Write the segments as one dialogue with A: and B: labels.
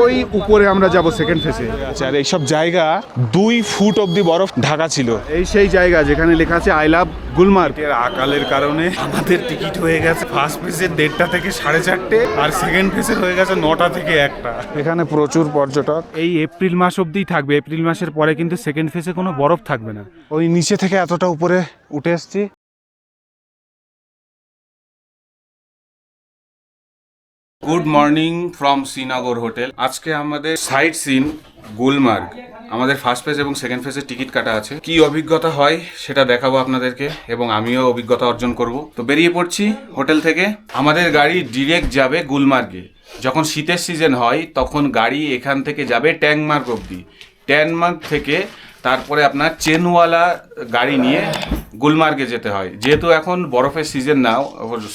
A: ওই উপরে আমরা যাব সেকেন্ড ফেসে
B: আচ্ছা আর এইসব জায়গা দুই ফুট অব্দি বরফ ঢাকা ছিল।
A: এই সেই জায়গা যেখানে লেখা আছে আই লাভ গুলমার্গ এর আকালের কারণে আমাদের টিকিট হয়ে গেছে ফার্স্ট ফেসের দেড়টা থেকে সাড়ে চারটে আর সেকেন্ড ফেসের হয়ে গেছে নটা থেকে একটা।
B: এখানে প্রচুর পর্যটক।
A: এই এপ্রিল মাস অবধিই থাকবে এপ্রিল মাসের পরে কিন্তু সেকেন্ড ফেসে কোনো বরফ থাকবে না।
B: ওই নিচে থেকে এতটা উপরে উঠে এসছি।
C: Good morning from Srinagar hotel. আজকে আমাদের সাইট সিন, গুলমার্গ। আমাদের ফার্স্ট ফেজ এবং সেকেন্ড ফেজের টিকিট কাটা আছে। কি অভিজ্ঞতা হয় সেটা দেখাবো আপনাদেরকে এবং আমিও অভিজ্ঞতা অর্জন করব। তো বেরিয়ে পড়ছি হোটেল থেকে। আমাদের গাড়ি ডিরেক্ট যাবে গুলমার্গে। যখন শীতের সিজন হয়, তখন গাড়ি এখান থেকে যাবে ট্যাংমার্গ অবধি। ট্যাংমার্গ থেকে তারপরে আপনার চেনওয়ালা গাড়ি নিয়ে গুলমার্গে যেতে হয়। যেহেতু এখন বরফের সিজন না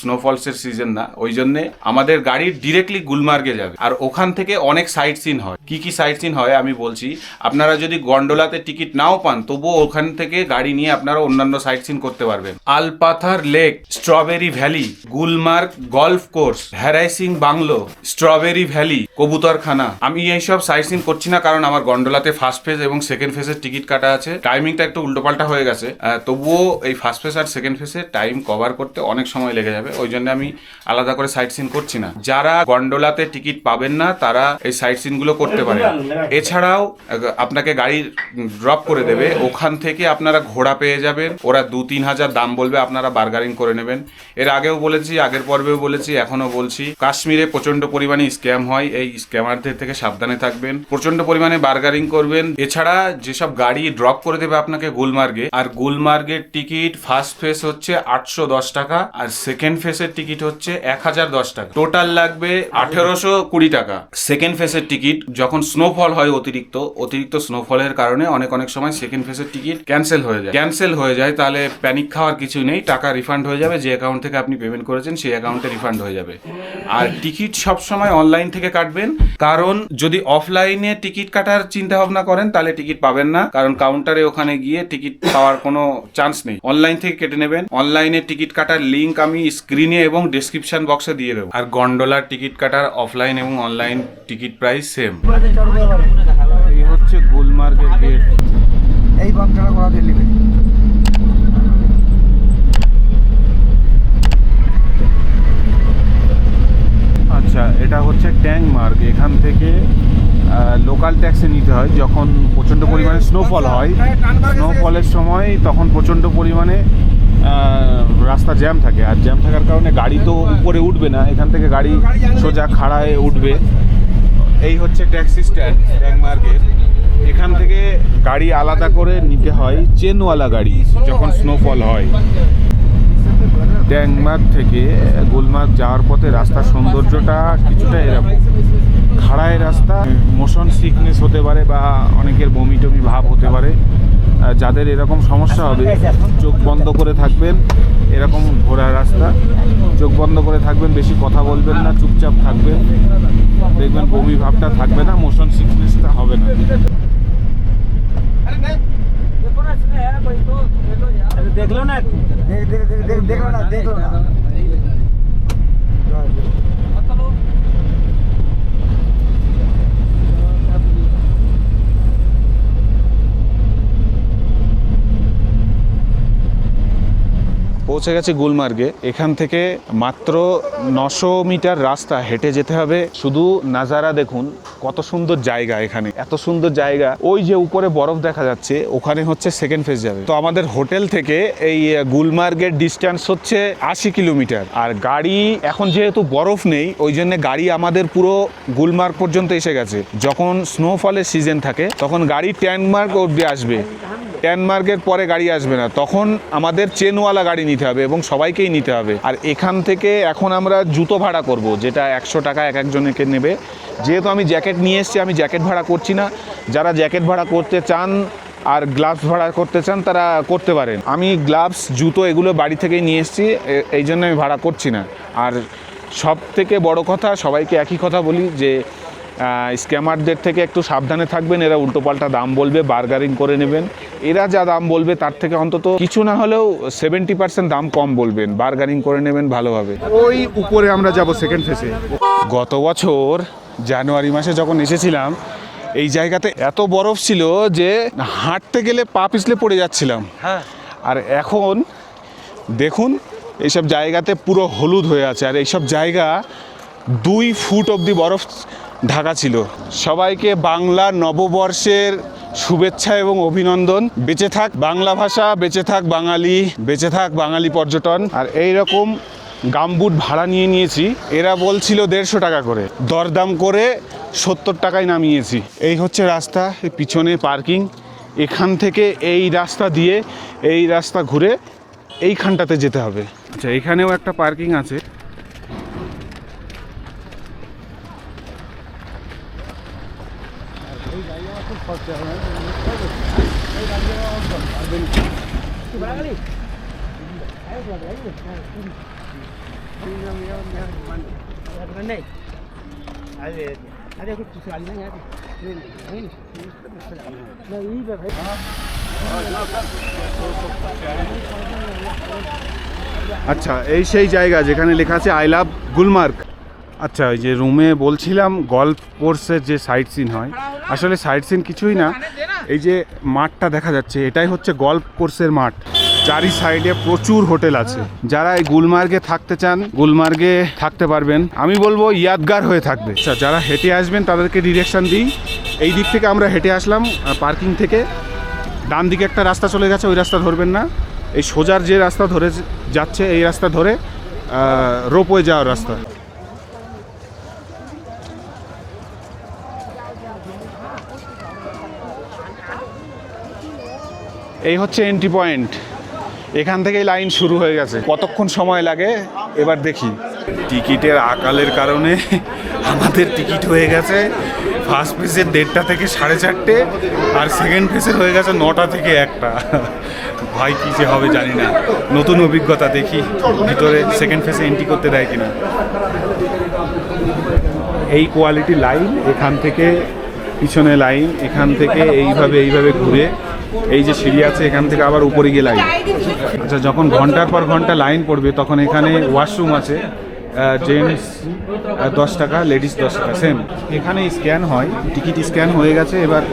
C: স্নোফলসের সিজন না, ওই জন্যে আমাদের গাড়ি ডিরেক্টলি গুলমার্গে যাবে। আর ওখান থেকে অনেক সাইট সিন হয়। কি কি সাইট সিন হয় আমি বলছি, আপনারা যদি গন্ডোলাতে টিকিট নাও পান, তবুও ওখান থেকে গাড়ি নিয়ে আপনারা অন্যান্য সাইট সিন করতে পারবেন। Alpathar lake strawberry valley Gulmarg golf course হ্যারাইসিং bungalow strawberry valley Kabutarkhana. আমি এইসব সাইট সিন করছি না কারণ আমার গন্ডোলাতে ফার্স্ট ফেজ এবং সেকেন্ড ফেজের টিকিট কাটা আছে। টাইমিংটা একটু উল্টোপাল্টা হয়ে গেছে। তবুও এই ফার্স্ট ফেস আর সেকেন্ড ফেজে টাইম কভার করতে অনেক সময় লেগে যাবে, ওই জন্য আমি আলাদা করে সাইট সিন করছি না। যারা গন্ডোলাতে টিকিট পাবেন না, তারা এই সাইট সিনগুলো করতে পারেন এছাড়াও, আপনাকে গাড়ি ড্রপ করে দেবে, ওখান থেকে আপনারা ঘোড়া পেয়ে যাবেন, ওরা দু তিন হাজার দাম বলবে, আপনারা বার্গারিং করে নেবেন। এর আগেও বলেছি, আগের পর্বেও বলেছি এখনও বলছি, কাশ্মীরে প্রচণ্ড পরিমাণে স্ক্যাম হয়, এই স্ক্যামারদের থেকে সাবধানে থাকবেন প্রচণ্ড পরিমাণে বার্গারিং করবেন। এছাড়া যেসব গাড়ি ড্রপ করে দেবে আপনাকে গুলমার্গে, আর গুলমার্গের টিকিট ফার্স্ট ফেস হচ্ছে আটশো দশ টাকা আর সেকেন্ড ফেসের টিকিট হচ্ছে এক হাজার দশ টাকা। টোটাল লাগবে আঠেরোশো কুড়ি টাকা। সেকেন্ড ফেসের টিকিট যখন স্নোফল হয় অতিরিক্ত অতিরিক্ত স্নোফলের কারণে অনেক অনেক সময় সেকেন্ড ফেসের টিকিট ক্যান্সেল হয়ে যায়। ক্যান্সেল হয়ে যায়, তাহলে প্যানিক খাওয়ার কিছু নেই, টাকা রিফান্ড হয়ে যাবে, যে অ্যাকাউন্ট থেকে আপনি পেমেন্ট করেছেন, সেই অ্যাকাউন্টে রিফান্ড হয়ে যাবে। আর টিকিট সবসময় অনলাইন থেকে কাটবেন, কারণ যদি অফলাইনে টিকিট কাটার চিন্তা ভাবনা করেন, তাহলে টিকিট পাবেন না। কারণ কাউন্টারে ওখানে গিয়ে টিকিট পাওয়ার কোনো চান্স নেই। অনলাইন থেকে কেটে নেবেন। অনলাইনে টিকিট কাটার লিঙ্ক আমি স্ক্রিনে এবং ডিসক্রিপশন বক্সে দিয়ে দেবো। আর গন্ডোলার টিকিট কাটার অফলাইন এবং অনলাইন টিকিট প্রাইস সেম
A: এই হচ্ছে গুলমার্গের গেট
D: এই বাংলা করা দিয়ে
A: আচ্ছা এটা হচ্ছে ট্যাং মার্গ। এখান থেকে লোকাল ট্যাক্সি নিতে হয়। যখন প্রচণ্ড পরিমাণে স্নোফল হয় স্নোফলের সময় তখন প্রচণ্ড পরিমাণে রাস্তা জ্যাম থাকে। আর জ্যাম থাকার কারণে গাড়ি তো উপরে উঠবে না। এখান থেকে গাড়ি সোজা খাড়ায় উঠবে। এই হচ্ছে ট্যাক্সি স্ট্যান্ড ট্যাং মার্গের। এখান থেকে গাড়ি আলাদা করে নিতে হয় চেনওয়ালা গাড়ি যখন স্নোফল হয়। ট্যাংমার্গ থেকে গুলমার্গ যাওয়ার পথে রাস্তার সৌন্দর্যটা কিছুটা এরকম। খাড়ায় রাস্তা, মোশন সিকনেস হতে পারে বা অনেকের বমি টমি ভাব হতে পারে। যাদের এরকম সমস্যা হবে, চোখ বন্ধ করে থাকবেন, এরকম ঘোরা রাস্তা। চোখ বন্ধ করে থাকবেন, বেশি কথা বলবেন না, চুপচাপ থাকবেন। দেখবেন বমি ভাবটা থাকবে না, মোশন সিকনেসটা হবে না
D: দেখল না দেখ দেখ দেখ দেখ দেখল না দেখল না।
B: পৌঁছে গেছে গুলমার্গে। এখান থেকে মাত্র নশো মিটার রাস্তা হেঁটে যেতে হবে। শুধু নাজারা দেখুন, কত সুন্দর জায়গা এখানে, এত সুন্দর জায়গা। ওই যে উপরে বরফ দেখা যাচ্ছে, ওখানে হচ্ছে সেকেন্ড ফেজ যাবে। তো আমাদের হোটেল থেকে এই গুলমার্গের ডিস্টেন্স হচ্ছে আশি কিলোমিটার। আর গাড়ি এখন যেহেতু বরফ নেই, ওই জন্য গাড়ি আমাদের পুরো গুলমার্গ পর্যন্ত এসে গেছে। যখন স্নোফলের সিজন থাকে, তখন গাড়ি ট্যানমার্গ অব্দি আসবে। ট্যানমার্গের পরে গাড়ি আসবে না, তখন আমাদের চেনওয়ালা গাড়ি নিতে হবে এবং সবাইকেই নিতে হবে। আর এখান থেকে এখন আমরা জুতো ভাড়া করব, যেটা একশো টাকা এক একজনকে নেবে। যেহেতু আমি জ্যাকেট নিয়ে এসেছি, আমি জ্যাকেট ভাড়া করছি না। যারা জ্যাকেট ভাড়া করতে চান আর গ্লাভস ভাড়া করতে চান, তারা করতে পারেন। আমি গ্লাভস, জুতো এগুলো বাড়ি থেকেই নিয়ে এসেছি এই জন্য আমি ভাড়া করছি না। আর সব থেকে বড় কথা, সবাইকে একই কথা বলি যে
C: স্ক্যামারদের থেকে একটু সাবধানে থাকবেন এরা উল্টোপাল্টা দাম বলবে বার্গারিং করে নেবেন। এরা যা দাম বলবে তার থেকে অন্তত কিছু না হলেও সেভেন্টি পার্সেন্ট দাম কম বলবেন বার্গারিং করে নেবেন ভালোভাবে।
D: ওই উপরে আমরা যাব সেকেন্ড ফেসে
C: গত বছর জানুয়ারি মাসে যখন এসেছিলাম এই জায়গাতে এত বরফ ছিল যে হাঁটতে গেলে পা পিছলে পড়ে যাচ্ছিলাম। আর এখন দেখুন এইসব জায়গাতে পুরো হলুদ হয়ে আছে। আর এইসব জায়গা দুই ফুট অবধি বরফ ঢাকা ছিল। সবাইকে বাংলা নববর্ষের শুভেচ্ছা এবং অভিনন্দন। বেঁচে থাক বাংলা ভাষা, বেঁচে থাক বাঙালি, বেঁচে থাক বাঙালি পর্যটন। আর এই রকম গামবুট ভাড়া নিয়ে নিয়েছি, এরা বলছিল দেড়শো টাকা করে। দরদাম করে সত্তর টাকায় নামিয়েছি। এই হচ্ছে রাস্তা পিছনে পার্কিং। এখান থেকে এই রাস্তা দিয়ে এই রাস্তা ঘুরে এইখানটাতে যেতে হবে।
D: আচ্ছা এখানেও একটা পার্কিং আছে।
A: అదే అదే ఒకటి
D: আচ্ছা এই সেই জায়গা যেখানে লেখা আছে আই লাভ গুলমার্গ আচ্ছা ওই যে রুমে বলছিলাম গল্ফ কোর্সের যে সাইট সিন হয়, আসলে সাইট সিন কিছুই না। এই যে মাঠটা দেখা যাচ্ছে, এটাই হচ্ছে গল্ফ কোর্সের মাঠ। চারি সাইডে প্রচুর হোটেল আছে। যারা এই গুলমার্গে থাকতে চান, গুলমার্গে থাকতে পারবেন। আমি বলব ইয়াদগার হয়ে থাকবে। আচ্ছা যারা হেঁটে আসবেন, তাদেরকে ডিরেকশন দিই। এই দিক থেকে আমরা হেঁটে আসলাম পার্কিং থেকে। ডান দিকে একটা রাস্তা চলে গেছে, ওই রাস্তা ধরবেন না। এই সোজার যে রাস্তা ধরে যাচ্ছে, এই রাস্তা ধরে রোপওয়ে যাওয়ার রাস্তা।
C: এই হচ্ছে এন্ট্রি পয়েন্ট এখান থেকেই লাইন শুরু হয়ে গেছে। কতক্ষণ সময় লাগে, এবার দেখি।
D: টিকিটের আকালের কারণে আমাদের টিকিট হয়ে গেছে। ফার্স্ট ফেজের দেড়টা থেকে সাড়ে চারটে, আর সেকেন্ড ফেজের হয়ে গেছে নটা থেকে একটা। ভাই, কী যে হবে জানি না। নতুন অভিজ্ঞতা দেখি ভিতরে সেকেন্ড ফেজে এন্ট্রি করতে দেয় কিনা। এই কোয়ালিটি লাইন এখান থেকে, পিছনে লাইন এখান থেকে এইভাবে এইভাবে ঘুরে এই যে সিঁড়ি আছে, এখান থেকে আবার উপরে গিয়ে লাইন আচ্ছা যখন ঘণ্টার পর ঘণ্টা লাইন পড়বে, তখন এখানে ওয়াশরুম আছে জেন্টস দশ টাকা লেডিস দশ টাকা সেম এখানে স্ক্যান হয় টিকিট স্ক্যান হয়ে গেছে, এবার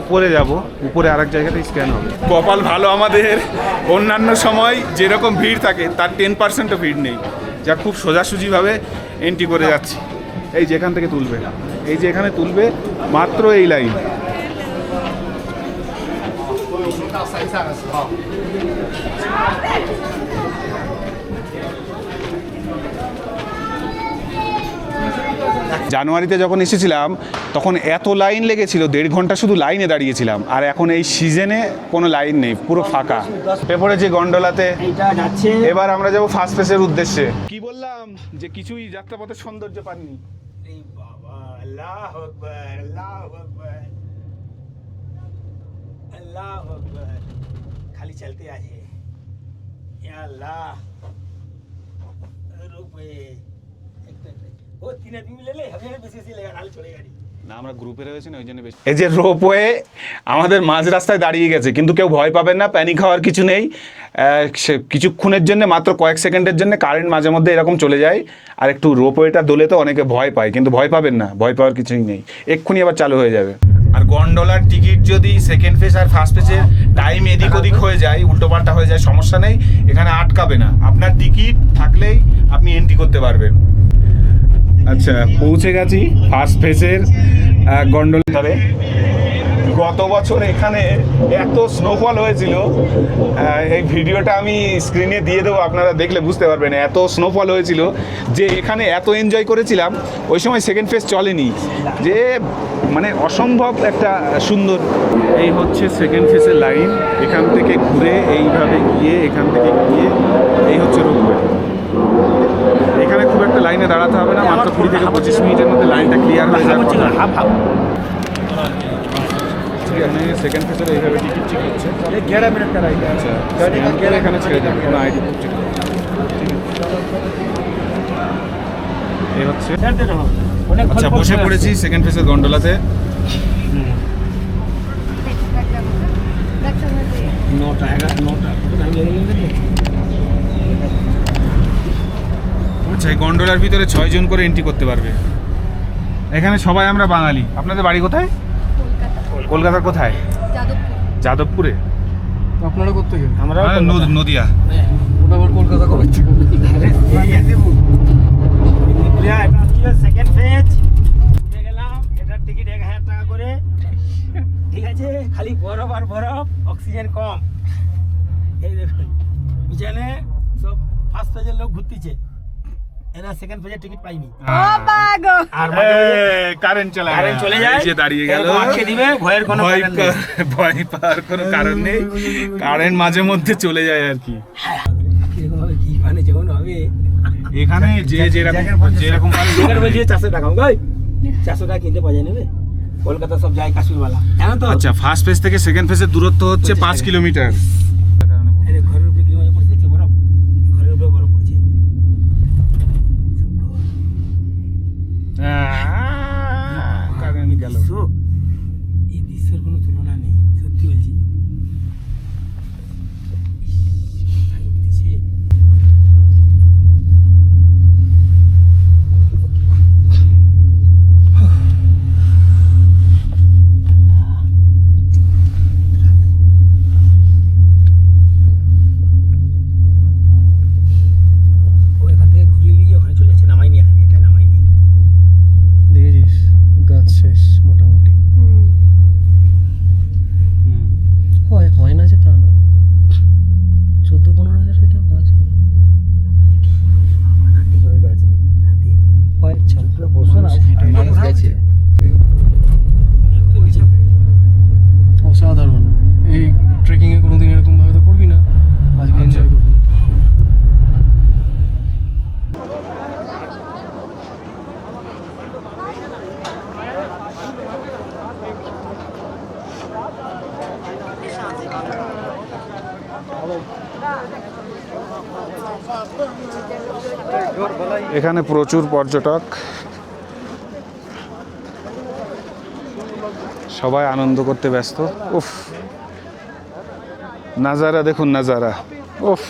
D: উপরে যাব, উপরে আরেক জায়গাতে স্ক্যান হবে। কপাল ভালো আমাদের। অন্যান্য সময় যেরকম ভিড় থাকে, তার টেন পার্সেন্টও ভিড় নেই। যা খুব সোজাসুজিভাবে এন্ট্রি করে যাচ্ছি। এই যেখান থেকে তুলবে। এই যে এখানে তুলবে, মাত্র এই লাইন
C: জানুয়ারিতে যখন এসেছিলাম তখন এত লাইন লেগেছিল দেড় ঘণ্টা শুধু লাইনে দাঁড়িয়েছিলাম। আর এখন এই সিজনে কোনো লাইন নেই পুরো ফাঁকা। পেপরে যে গন্ডোলাতে এবার আমরা যাব ফার্স্ট ফেসের উদ্দেশ্যে। কি বললাম যে কিছুই যাত্রাপথের সৌন্দর্য পাননি।
A: বাবা আল্লাহ আকবার। আল্লাহ খালি চলতে আছে আল্লাহ ও চলে
C: না আমরা গ্রুপে না ওই জন্য বেশি এই যে রোপওয়ে আমাদের মাঝ রাস্তায় দাঁড়িয়ে গেছে কিন্তু কেউ ভয় পাবেন না প্যানিক হওয়ার কিছু নেই। কিছুক্ষণের জন্য মাত্র কয়েক সেকেন্ডের জন্য কারেন্ট মাঝে মধ্যে এরকম চলে যায়। আর একটু রোপওয়েটা দোলে তো অনেকে ভয় পায় কিন্তু ভয় পাবেন না ভয় পাওয়ার কিছুই নেই। এক্ষুনি আবার চালু হয়ে যাবে। আর গন্ডোলার টিকিট যদি সেকেন্ড ফেজ আর ফার্স্ট ফেজের টাইম এদিক ওদিক হয়ে যায়, উল্টোপাল্টা হয়ে যায়, সমস্যা নেই, এখানে আটকাবে না। আপনার টিকিট থাকলেই আপনি এন্ট্রি করতে পারবেন।
D: আচ্ছা পৌঁছে গেছি ফার্স্ট ফেজের গন্ডল
C: ধারে। গত বছর এখানে এত স্নোফল হয়েছিল এই ভিডিওটা আমি স্ক্রিনে দিয়ে দেবো আপনারা দেখলে বুঝতে পারবেন এত স্নোফল হয়েছিল যে এখানে এত এনজয় করেছিলাম ওই সময় সেকেন্ড ফেজ চলেনি যে মানে অসম্ভব একটা সুন্দর।
D: এই হচ্ছে সেকেন্ড ফেজের লাইন এখান থেকে ঘুরে এইভাবে গিয়ে এখান থেকে গিয়ে এই হচ্ছে রোপওয়ে এখানে খুব একটা লাইনে দাঁড়াতে হবে না মাত্র কুড়ি থেকে পঁচিশ মিনিটের মধ্যে লাইনটা ক্লিয়ার হয়ে যাবে
A: আচ্ছা,
D: এখানে সেকেন্ড ফেজের এইভাবে টিকিট চেক হচ্ছে
A: গ্যারা মিনিট করা
D: আচ্ছা এখানে ছেড়ে দেবে কোনো আইডি বুক চেক এই হচ্ছে।
C: আচ্ছা বসে পড়েছি। সেকেন্ড ফেজের গন্ডোলাতে আচ্ছা এই গন্ডোলার ভিতরে ছয়জন করে এন্ট্রি করতে পারবে। এখানে সবাই আমরা বাঙালি। আপনাদের বাড়ি কোথায়? কলকাতার কোথায়? যাদবপুরে।
E: আপনারা করতে গেলেন
A: আমরাও
C: হ্যাঁ,
A: কলকাতা।
C: নদ- নদিয়া।
E: ওটা আবার কলকাতা কবে।
A: উঠে গেলাম, এটার টিকিট এক হাজার টাকা করে। ঠিক আছে খালি বরফ আর বরফ অক্সিজেন কম। এই দেখুন পিছনে সব ফার্স্ট ফেজের লোক ঘুরতেছে। এরা সেকেন্ড ফেজের টিকিট পাইনি। আর
C: কারেন্ট চলে
A: কারেন্ট চলে যায়
C: যে দাঁড়িয়ে গেল।
A: আটকে দিবে ভয়ের কোনো
C: ভয়
A: কারণ নেই।
C: ভয় পাওয়ার কোনো কারণ নেই। কারেন্ট মাঝে মধ্যে চলে যায় আর কি।
A: কীরকম হবে কি মানে যখন হবে
C: এখানে যে যেরকম যেরকম
A: টাকা। ভাই টাকা কিনতে পাওয়া যায় নেবে কলকাতা সব যায় কাশ্মীরওয়ালা। জানো তো?
C: আচ্ছা ফার্স্ট ফেজ থেকে সেকেন্ড ফেজের দূরত্ব হচ্ছে পাঁচ কিলোমিটার।
A: এখানে
C: প্রচুর পর্যটক। সবাই আনন্দ করতে ব্যস্ত। উফ। নাজারা, দেখুন নাজারা। উফ,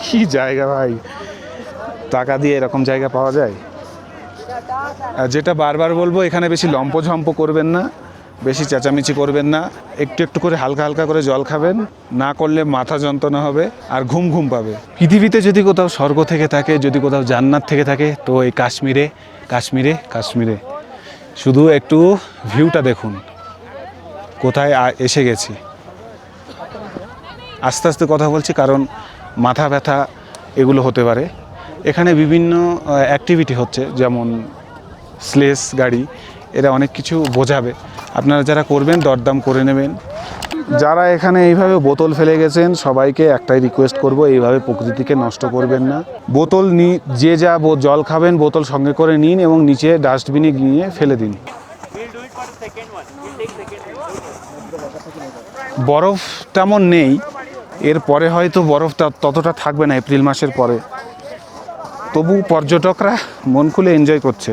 C: কি জায়গা ভাই। টাকা দিয়ে এরকম জায়গা পাওয়া যায়? যেটা বারবার বলব, এখানে বেশি লম্পঝম্প করবেন না। বেশি চেঁচামেচি করবেন না। একটু একটু করে হালকা হালকা করে জল খাবেন। না করলে মাথা যন্ত্রণা হবে আর ঘুম ঘুম পাবে। পৃথিবীতে যদি কোথাও স্বর্গ থেকে থাকে, যদি কোথাও জান্নাত থেকে থাকে, তো এই কাশ্মীরে কাশ্মীরে কাশ্মীরে। শুধু একটু ভিউটা দেখুন। কোথায় এসে গেছি। আস্তে আস্তে কথা বলছি কারণ মাথা ব্যথা এগুলো হতে পারে। এখানে বিভিন্ন অ্যাক্টিভিটি হচ্ছে, যেমন স্লেস গাড়ি, এরা অনেক কিছু বোঝাবে। আপনারা যারা করবেন, দরদাম করে নেবেন। যারা এখানে এইভাবে বোতল ফেলে গেছেন, সবাইকে একটাই রিকোয়েস্ট করব, এইভাবে প্রকৃতিকে নষ্ট করবেন না। বোতল নি, যে যা জল খাবেন, বোতল সঙ্গে করে নিন এবং নিচে ডাস্টবিনে গিয়ে ফেলে দিন। বরফ তেমন নেই এরপরে হয়তো বরফটা ততটা থাকবে না, এপ্রিল মাসের পরে। তবু পর্যটকরা মন খুলে এনজয় করছে।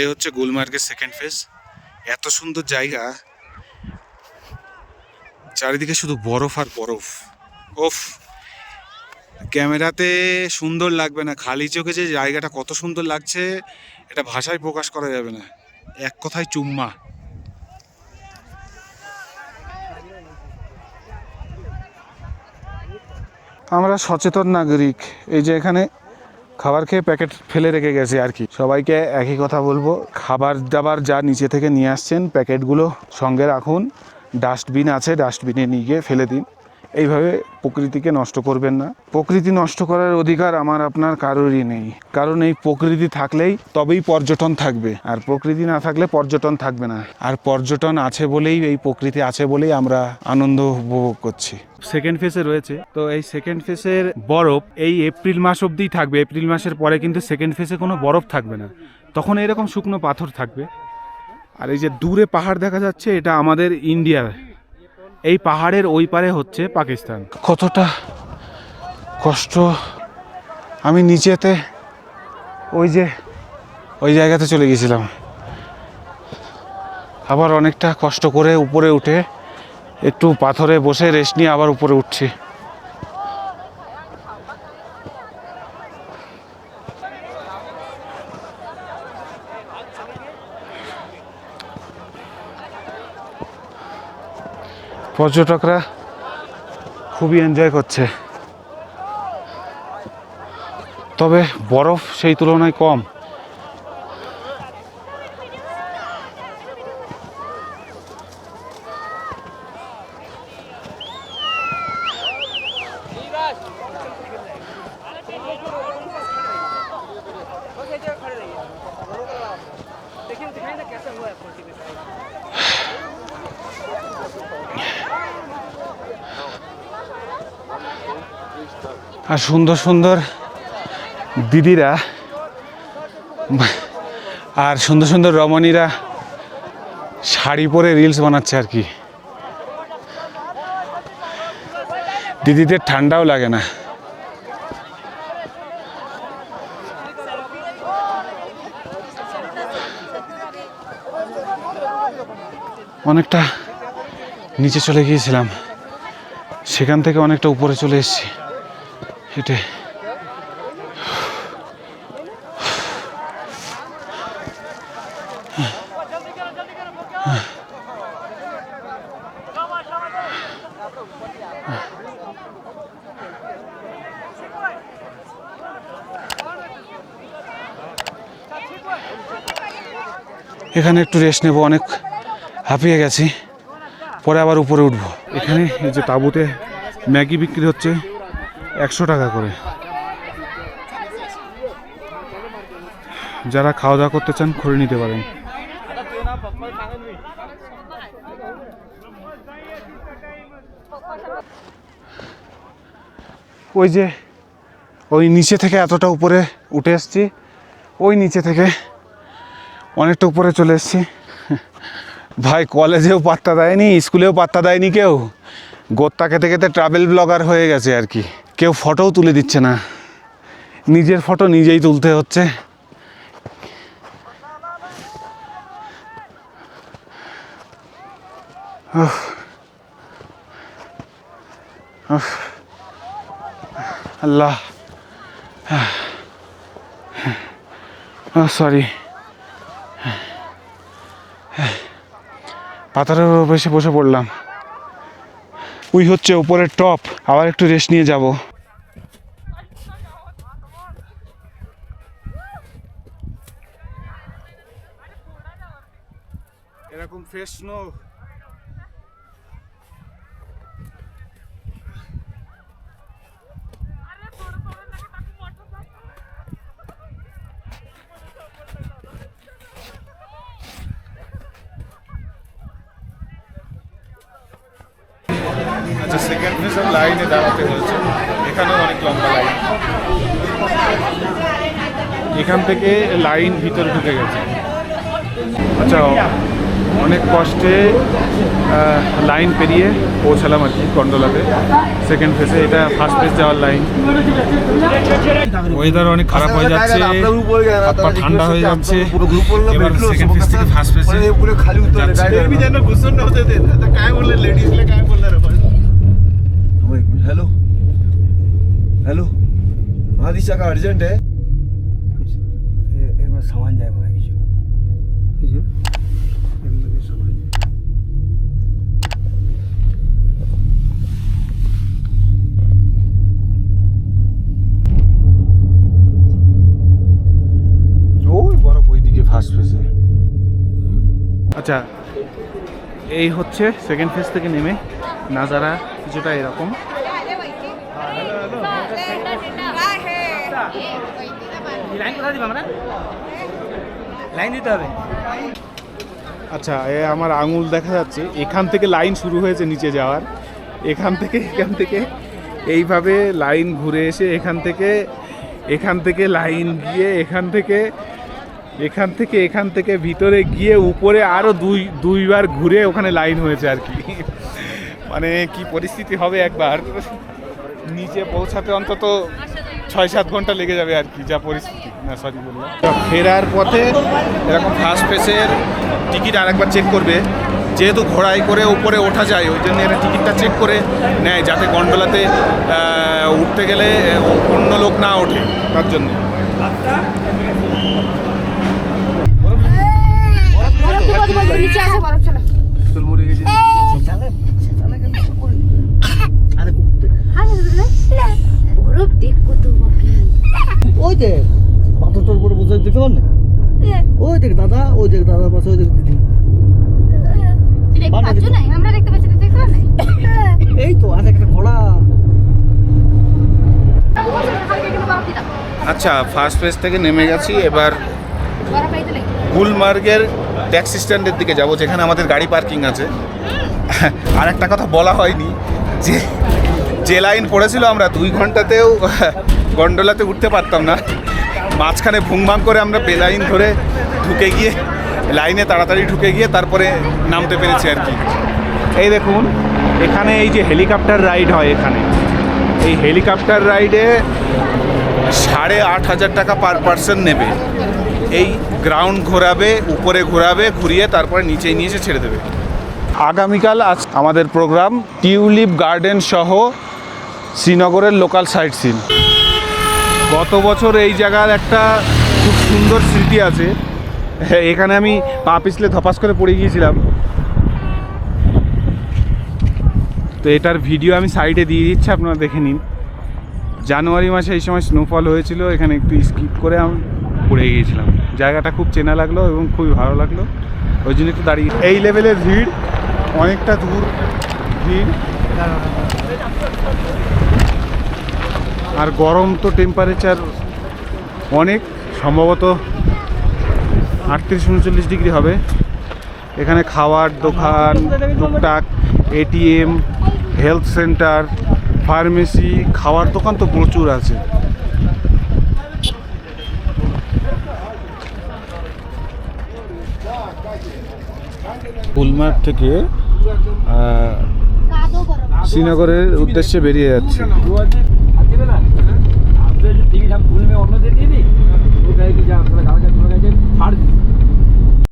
C: এই হচ্ছে গুলমার্গের সেকেন্ড ফেজ এত সুন্দর জায়গা। চারিদিকে শুধু বরফ আর বরফ। ওফ, ক্যামেরাতে সুন্দর লাগবে না। খালি চোখে যে জায়গাটা কত সুন্দর লাগছে, এটা ভাষায় প্রকাশ করা যাবে না। এক কথায় চুম্মা। আমরা সচেতন নাগরিক। এই যে এখানে খাবার খেয়ে প্যাকেট ফেলে রেখে গেছে আর কি। সবাইকে একই কথা বলব, খাবার দাবার যা নিচে থেকে নিয়ে আসছেন, প্যাকেটগুলো সঙ্গে রাখুন। ডাস্টবিন আছে, ডাস্টবিনে নিয়ে গিয়ে ফেলে দিন। এইভাবে প্রকৃতিকে নষ্ট করবেন না। প্রকৃতি নষ্ট করার অধিকার আমার, আপনার কারোরই নেই। কারণ এই প্রকৃতি থাকলেই তবেই পর্যটন থাকবে। আর প্রকৃতি না থাকলে পর্যটন থাকবে না। আর পর্যটন আছে বলেই, এই প্রকৃতি আছে বলেই আমরা আনন্দ উপভোগ করছি।
D: সেকেন্ড ফেসে রয়েছে। তো এই সেকেন্ড ফেসের বরফ এই এপ্রিল মাস অবধিই থাকবে। এপ্রিল মাসের পরে কিন্তু সেকেন্ড ফেসে কোনো বরফ থাকবে না। তখন এরকম শুকনো পাথর থাকবে। আর এই যে দূরে পাহাড় দেখা যাচ্ছে, এটা আমাদের ইন্ডিয়ার এই পাহাড়ের ওই পারে হচ্ছে পাকিস্তান।
C: কতটা কষ্ট। আমি নিচেতে ওই যে ওই জায়গাতে চলে গেছিলাম আবার অনেকটা কষ্ট করে উপরে উঠে একটু পাথরে বসে রেস্ট নিয়ে আবার উপরে উঠছি। পর্যটকরা খুবই এনজয় করছে। তবে বরফ সেই তুলনায় কম। আর সুন্দর সুন্দর দিদিরা আর সুন্দর সুন্দর রমণীরা শাড়ি পরে রিলস বানাচ্ছে আর কি। দিদিদের ঠান্ডাও লাগে না। অনেকটা নিচে চলে গিয়েছিলাম। সেখান থেকে অনেকটা উপরে চলে এসেছি। হেঁটে এখানে একটু রেস্ট নেব, অনেক হাঁপিয়ে গেছি। পরে আবার উপরে উঠবো।
D: এখানে এই যে তাঁবুতে ম্যাগি বিক্রি হচ্ছে। একশো টাকা করে। যারা খাওয়া দাওয়া করতে চান করে নিতে পারেন।
C: ওই যে, ওই নিচে থেকে এতটা উপরে উঠে এসছি। ওই নিচে থেকে অনেকটা উপরে চলে এসছি। ভাই, কলেজেও পাত্তা দেয়নি, স্কুলেও পাত্তা দেয়নি কেউ। গোত্তা খেতে খেতে ট্রাভেল ব্লগার হয়ে গেছে আর কি। কেউ ফটোও তুলে দিচ্ছে না। নিজের ফটো নিজেই তুলতে হচ্ছে। আল্লাহ। সরি পাথরের উপর বসে পড়লাম। ওই হচ্ছে উপরের টপ আবার একটু রেস্ট নিয়ে যাব।
D: এরকম ফ্রেশ স্নো
C: আচ্ছা লাইনে দাঁড়াতে হয়েছে। এখানেও অনেক লম্বা লাইন
D: এখান থেকে লাইন ভিতরে ঢুকে গেছে। আচ্ছা অনেক কষ্টে লাইন পেরিয়ে পৌঁছালাম আর কি কন্ডোলাতে সেকেন্ড ফেসে এটা ফার্স্ট ফেস যাওয়ার লাইন ওয়েদার অনেক খারাপ হয়ে যাচ্ছে। হাত পা ঠান্ডা হয়ে যাচ্ছে। এবার সেকেন্ড ফেস থেকে ফার্স্ট ফেসে
F: हेलो দিশাকা আর্জেন্টে
A: এবার সামান যায় মনে কিছু।
D: আচ্ছা এই হচ্ছে সেকেন্ড ফেজ থেকে নেমে নাজারা
C: কিছুটা এরকম
A: আমরা লাইন দিতে হবে।
C: আচ্ছা এ আমার আঙুল দেখা যাচ্ছে। এখান থেকে লাইন শুরু হয়েছে নিচে যাওয়ার। এখান থেকে এখান থেকে। এইভাবে লাইন ঘুরে এসে এখান থেকে এখান থেকে লাইন গিয়ে এখান থেকে এখান থেকে এখান থেকে, ভিতরে গিয়ে উপরে আরও দুই, দুইবার ঘুরে ওখানে লাইন হয়েছে আর কি। মানে কি পরিস্থিতি হবে একবার? নিচে পৌঁছাতে অন্তত ছয় সাত ঘণ্টা লেগে যাবে আর কি, যা পরিস্থিতি। সরি বললাম ফেরার পথে এরকম ফার্স্ট ফেসের টিকিট আরেকবার চেক করবে। যেহেতু ঘোড়ায় করে উপরে ওঠা যায় ওই জন্য এরা টিকিটটা চেক করে নেয় যাতে গন্ডোলাতে উঠতে গেলে অন্য লোক না ওঠে তার জন্য।
G: নিচে আসে বরফ চলো বরফ দেখব তো বাকি
D: ওই দেখ পাথরটার উপরে বসে দেখতে পান না দেখ দাদা ওই দেখ দাদা পাশে ওই দেখ দিদি।
G: দেখতে পাচ্ছ না আমরা দেখতে পাচ্ছি না দেখতে পাচ্ছি?
D: এই তো আর একটা ঘোড়া।
C: আচ্ছা ফার্স্ট ফেজ থেকে নেমে গেছি এবার গুলমার্গের ট্যাক্সি স্ট্যান্ডের দিকে যাব যেখানে আমাদের গাড়ি পার্কিং আছে। আর একটা কথা বলা হয়নি যে যে লাইন পড়েছিল আমরা দুই ঘন্টাতেও গন্ডোলাতে উঠতে পারতাম না। মাঝখানে ভুংভাং করে আমরা বেলাইন ধরে ঢুকে গিয়ে, লাইনে তাড়াতাড়ি ঢুকে গিয়ে তারপরে নামতে পেরেছি আর কি। এই দেখুন, এখানে এই যে হেলিকপ্টার রাইড হয় এখানে। এই হেলিকপ্টার রাইডে সাড়ে আট হাজার টাকা পার পার্সন নেবে। এই গ্রাউন্ড ঘোরাবে, উপরে ঘোরাবে, ঘুরিয়ে তারপরে নিচে নিয়ে এসে ছেড়ে দেবে। আগামীকাল আজ আমাদের প্রোগ্রাম টিউলিপ গার্ডেন সহ শ্রীনগরের লোকাল সাইট সিন। গত বছর এই জায়গার একটা খুব সুন্দর স্মৃতি আছে। এখানে আমি পা পিছলে ধপাস করে পড়ে গিয়েছিলাম। তো এটার ভিডিও আমি সাইডে দিয়ে দিচ্ছি, আপনারা দেখে নিন। জানুয়ারি মাসে এই সময় স্নোফল হয়েছিল, এখানে একটু স্কিপ করে আমি পড়ে গিয়েছিলাম। জায়গাটা খুব চেনা লাগল এবং খুবই ভালো লাগল। ওই জন্য একটু দাঁড়িয়ে এই লেভেলের ভিড়, অনেকটা দূর ভিড়। আর গরম তো টেম্পারেচার অনেক, সম্ভবত আটত্রিশ উনচল্লিশ ডিগ্রি হবে। এখানে খাওয়ার দোকান, টুকটাক, এটিএম, হেলথ সেন্টার, ফার্মেসি, খাওয়ার দোকান তো প্রচুর আছে। গুলমার্গ থেকে শ্রীনগরের উদ্দেশ্যে বেরিয়ে যাচ্ছি।